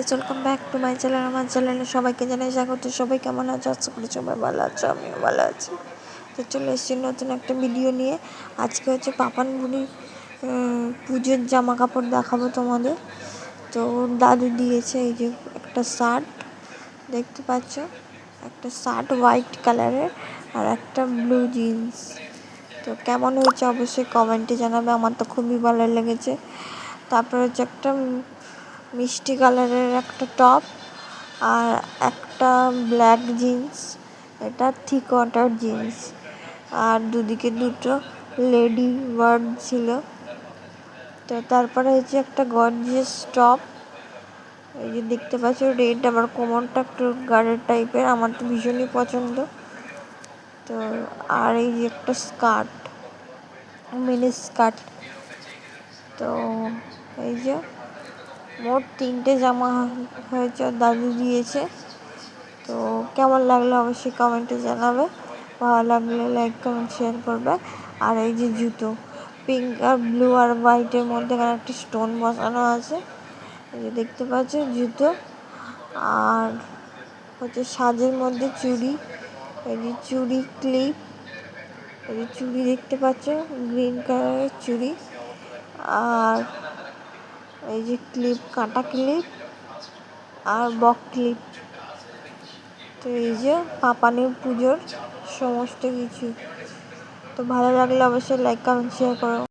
Guys welcome back to my channel আমার চ্যানেলে সবাইকে জানাই স্বাগত। সবাই কেমন আছো? আশা করি সবাই ভালো আছো, আমিও ভালো আছি। তো চলে এসেছি নতুন একটা ভিডিও নিয়ে। আজকে হচ্ছে পাপান বুড়ির পুজোর জামা কাপড় দেখাবো তোমাদের। তো দাদু দিয়েছে এই যে একটা শার্ট দেখতে পাচ্ছ? একটা শার্ট হোয়াইট কালারের আর একটা ব্লু জিন্স তো কেমন হয়েছে অবশ্যই কমেন্টে জানাবে, আমার তো খুবই ভালো লেগেছে। তারপরে হচ্ছে একটা মিষ্টি কালারের একটা টপ আর একটা ব্ল্যাক জিন্স। এটা থ্রি কোয়ার্টার জিন্স। আর দুদিকে দুটো লেডি বার্ড ছিল। তো তারপরে হচ্ছে একটা গর্জিয়াস টপ। এই যে দেখতে পাচ্ছ, রেড। আবার কোমরটা একটু গাড়ের টাইপের। আমার তো ভীষণই পছন্দ। তো আর এই যে একটা স্কার্ট, মিনি স্কার্ট। তো এই যে মোট তিনটে জামা হয়েছে, দাদু দিয়েছে। তো কেমন লাগল অবশ্যই কমেন্টে জানাবে। ভালো লাগলে লাইক কমেন্ট শেয়ার করবে। আর এই যে জুতো পিঙ্ক আর ব্লু আর হোয়াইটের মধ্যে এখানে একটা স্টোন বসানো আছে। এই যে দেখতে পাচ্ছ জুতো। আর হচ্ছে সাজের মধ্যে চুড়ি, এই যে চুড়ি ক্লিপ এই যে চুড়ি দেখতে পাচ্ছ গ্রিন কালারের চুড়ি। আর এই যে ক্লিপ কাটা ক্লিপ আর বক ক্লিপ তো এই যে পাপানি পুজোর সমস্ত কিছু। তো ভালো লাগলে অবশ্যই লাইক কমেন্ট শেয়ার করো।